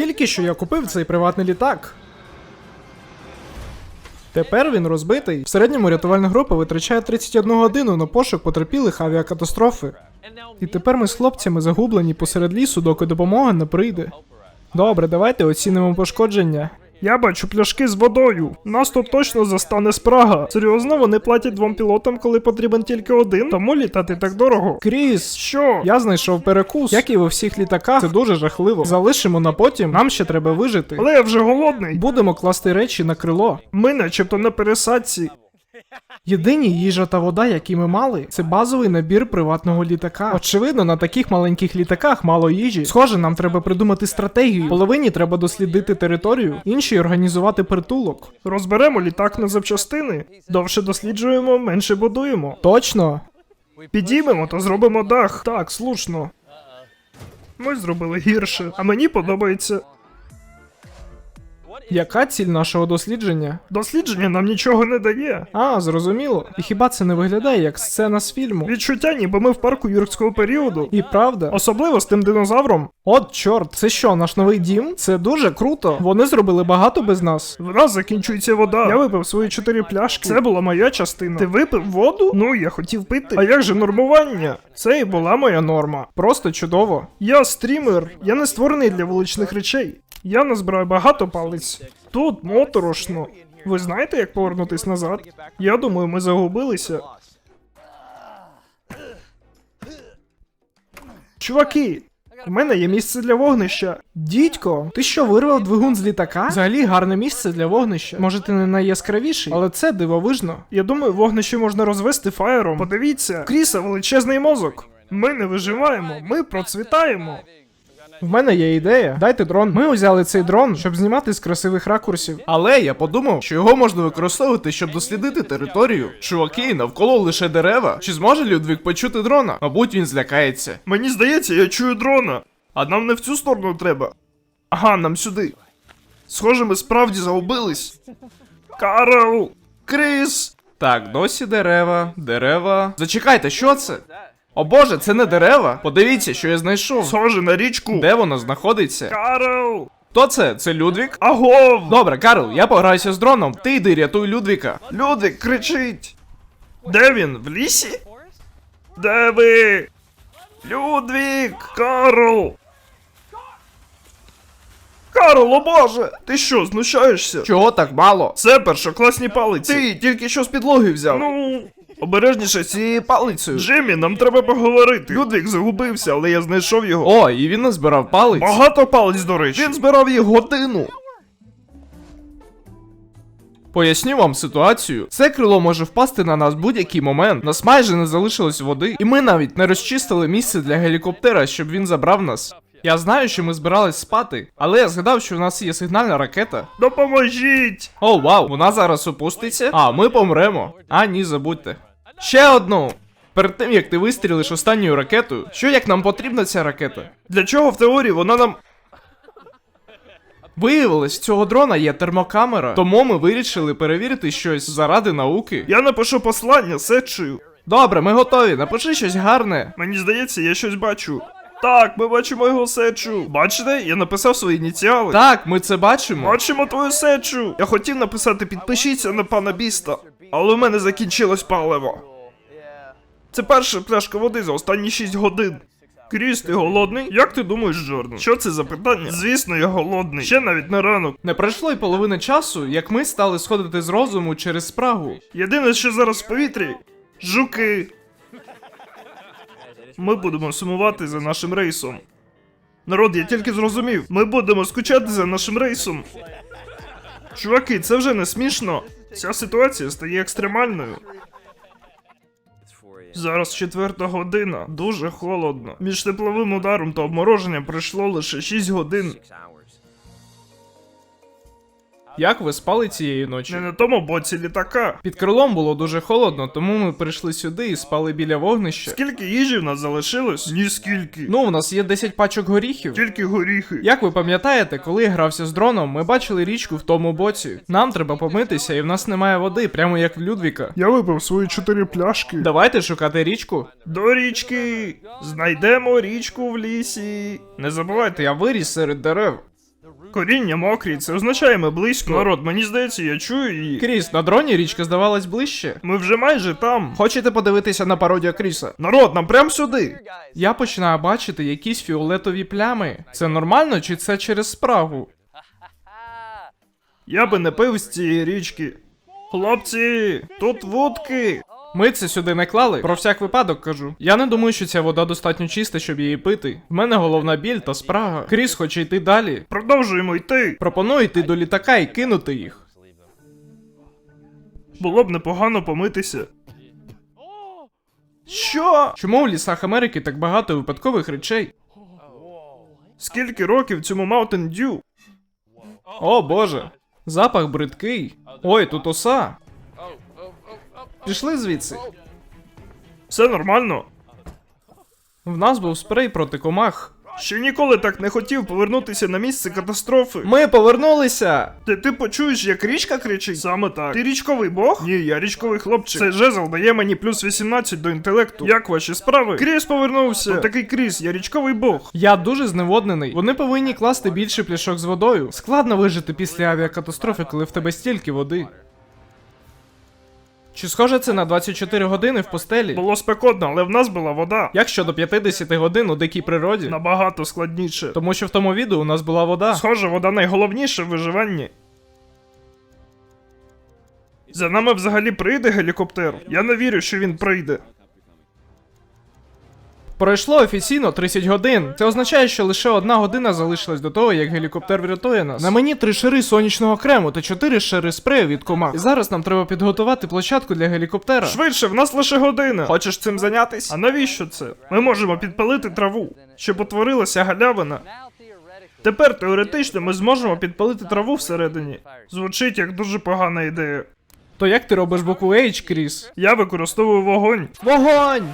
Тільки що я купив цей приватний літак. Тепер він розбитий. В середньому рятувальна група витрачає 31 годину на пошук потерпілих авіакатастрофи. І тепер ми з хлопцями загублені посеред лісу, доки допомога не прийде. Добре, давайте оцінимо пошкодження. Я бачу пляшки з водою. Нас тут точно застане спрага. Серйозно, вони платять двом пілотам, коли потрібен тільки один. Тому літати так дорого. Кріс, Що? я знайшов перекус, як і у всіх літаках. Це дуже жахливо. Залишимо на потім. Нам ще треба вижити. Але я вже голодний. Будемо класти речі на крило. Ми начебто на пересадці. Єдині їжа та вода, які ми мали, це базовий набір приватного літака. Очевидно, на таких маленьких літаках мало їжі. Схоже, нам треба придумати стратегію. Половині треба дослідити територію, іншій організувати притулок. Розберемо літак на запчастини. Довше досліджуємо, менше будуємо. Точно. Підіймемо та зробимо дах. Так, слушно. Ми зробили гірше, а мені подобається. Яка ціль нашого дослідження? Дослідження нам нічого не дає. А, зрозуміло. І хіба це не виглядає як сцена з фільму? Відчуття, ніби ми в парку юрського періоду. І правда. Особливо з тим динозавром. От чорт, це що, наш новий дім? Це дуже круто. Вони зробили багато без нас. В нас закінчується вода. Я випив свої чотири пляшки. Це була моя частина. Ти випив воду? Ну, я хотів пити. А як же нормування? Це і була моя норма. Просто чудово. Я стрімер. Я не створений для вуличних речей. Я назбираю багато палець. Тут моторошно. Ви знаєте, як повернутись назад? Я думаю, ми загубилися. Чуваки, у мене є місце для вогнища. Дідько, ти що вирвав двигун з літака? Взагалі гарне місце для вогнища. Може, ти не найяскравіший, але це дивовижно. Я думаю, вогнище можна розвести фаєром. Подивіться, Кріса величезний мозок. Ми не виживаємо, ми процвітаємо. В мене є ідея. Дайте дрон. Ми взяли цей дрон, щоб знімати з красивих ракурсів. Але я подумав, що його можна використовувати, щоб дослідити територію. Чуваки, навколо лише дерева. Чи зможе Людвік почути дрона? Мабуть, він злякається. Мені здається, я чую дрона. А нам не в цю сторону треба. Ага, нам сюди. Схоже, ми справді загубились. Карл! Кріс! Так, досі дерева, дерева. Зачекайте, що це? О боже, це не дерева. Подивіться, що я знайшов. Схоже на річку. Де воно знаходиться? Карл! Хто це? Це Людвік? Агов! Добре, Карл, я пограюся з дроном. Ти йди рятуй Людвіка. Людвік кричить. Де він? В лісі? Де ви? Людвік! Карл! Карл, о боже! Ти що, знущаєшся? Чого так мало? Це першокласні палиці. Ти тільки що з підлоги взяв. Ну, обережніше з цією палицею. Джиммі, нам треба поговорити. Людвік загубився, але я знайшов його. О, і він назбирав палець. Багато палиць, до речі. Він збирав їх годину. Поясню вам ситуацію. Це крило може впасти на нас в будь-який момент. Нас майже не залишилось води, і ми навіть не розчистили місце для гелікоптера, щоб він забрав нас. Я знаю, що ми збирались спати, але я згадав, що в нас є сигнальна ракета. Допоможіть! О, вау, вона зараз опуститься. А, ми помремо. А, ні, забудьте. Ще одну. Перед тим як ти вистрілиш останньою ракетою, що як нам потрібна ця ракета? Для чого в теорії вона нам. Виявилось, в цього дрона є термокамера, тому ми вирішили перевірити щось заради науки. Я напишу послання сечею. Добре, ми готові. Напиши щось гарне. Мені здається, я щось бачу. Так, ми бачимо його сечу. Бачите, я написав свої ініціали. Так, ми це бачимо. Бачимо твою сечу. Я хотів написати підпишіться на пана Біста, але у мене закінчилось паливо. Це перша пляшка води за останні 6 годин. Кріс, ти голодний? Як ти думаєш, Джордан? Що це за питання? Звісно, я голодний. Ще навіть не ранок. Не пройшло й половини часу, як ми стали сходити з розуму через спрагу. Єдине, що зараз в повітрі жуки. Ми будемо сумувати за нашим рейсом. Народ, я тільки зрозумів. Ми будемо скучати за нашим рейсом. Чуваки, це вже не смішно. Ця ситуація стає екстремальною. Зараз четверта година, дуже холодно. Між тепловим ударом та обмороженням пройшло лише 6 годин. Як ви спали цієї ночі? Не на тому боці літака. Під крилом було дуже холодно, тому ми прийшли сюди і спали біля вогнища. Скільки їжі в нас залишилось? Ні скільки. Ну, у нас є 10 пачок горіхів. Тільки горіхи. Як ви пам'ятаєте, коли я грався з дроном, ми бачили річку в тому боці. Нам треба помитися, і в нас немає води, прямо як в Людвіка. Я випив свої чотири пляшки. Давайте шукати річку. До річки. Знайдемо річку в лісі. Не забувайте, я виріс серед дерев. Коріння мокрі, це означає ми близько. Народ, мені здається, я чую її. Кріс, на дроні річка здавалась ближче. Ми вже майже там. Хочете подивитися на пародію Кріса? Народ, нам прям сюди. Я починаю бачити якісь фіолетові плями. Це нормально чи це через спрагу? Я би не пив з цієї річки. Хлопці, тут вудки. Ми це сюди не клали, про всяк випадок кажу. Я не думаю, що ця вода достатньо чиста, щоб її пити. В мене головна біль та спрага. Кріс хоче йти далі. Продовжуємо йти. Пропоную йти до літака і кинути їх. Було б непогано помитися. Що? Чому в лісах Америки так багато випадкових речей? Скільки років цьому Mountain Dew? О боже. Запах бридкий. Ой, тут оса. Пішли звідси. Все нормально. В нас був спрей проти комах. Ще ніколи так не хотів повернутися на місце катастрофи. Ми повернулися! Ти, ти почуєш, як річка кричить? Саме так. Ти річковий бог? Ні, я річковий хлопчик. Цей жезл дає мені плюс 18 до інтелекту. Як ваші справи? Кріс повернувся. Хто такий Кріс, я річковий бог. Я дуже зневоднений. Вони повинні класти більше пляшок з водою. Складно вижити після авіакатастрофи, коли в тебе стільки води. Чи схоже це на 24 години в постелі? Було спекотно, але в нас була вода. Як щодо 50 годин у дикій природі? Набагато складніше. Тому що в тому відео у нас була вода. Схоже, вода найголовніше в виживанні. За нами взагалі прийде гелікоптер. Я не вірю, що він прийде. Пройшло офіційно 30 годин. Це означає, що лише одна година залишилась до того, як гелікоптер врятує нас. На мені три шари сонячного крему та чотири шари спрею від комах. І зараз нам треба підготувати площадку для гелікоптера. Швидше, в нас лише година. Хочеш цим зайнятися? А навіщо це? Ми можемо підпалити траву, щоб утворилася галявина. Тепер теоретично ми зможемо підпалити траву всередині. Звучить як дуже погана ідея. То як ти робиш букву H, Кріс? Я використовую вогонь. Вогонь!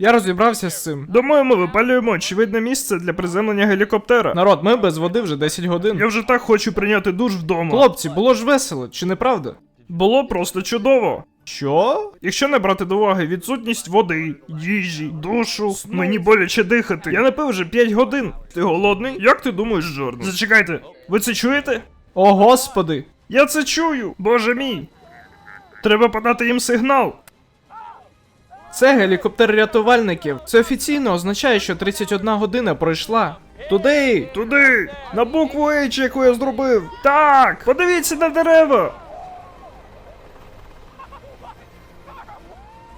Я розібрався з цим. Думаю, ми випалюємо очевидне місце для приземлення гелікоптера. Народ, ми без води вже 10 годин. Я вже так хочу прийняти душ вдома. Хлопці, було ж весело, чи не правда? Було просто чудово. Що? Якщо не брати до уваги відсутність води, їжі, душу, мені боляче дихати. Я не пив вже 5 годин. Ти голодний? Як ти думаєш, Джордан? Зачекайте, ви це чуєте? О, господи! Я це чую! Боже мій! Треба подати їм сигнал. Це гелікоптер рятувальників. Це офіційно означає, що 31 година пройшла. Туди! Туди! На букву H, яку я зробив. Так! Подивіться на дерева!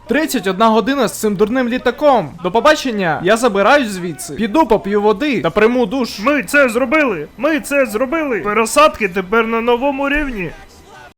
31 година з цим дурним літаком. До побачення! Я забираюсь звідси. Піду поп'ю води та прийму душ. Ми це зробили! Ми це зробили! Пересадки тепер на новому рівні.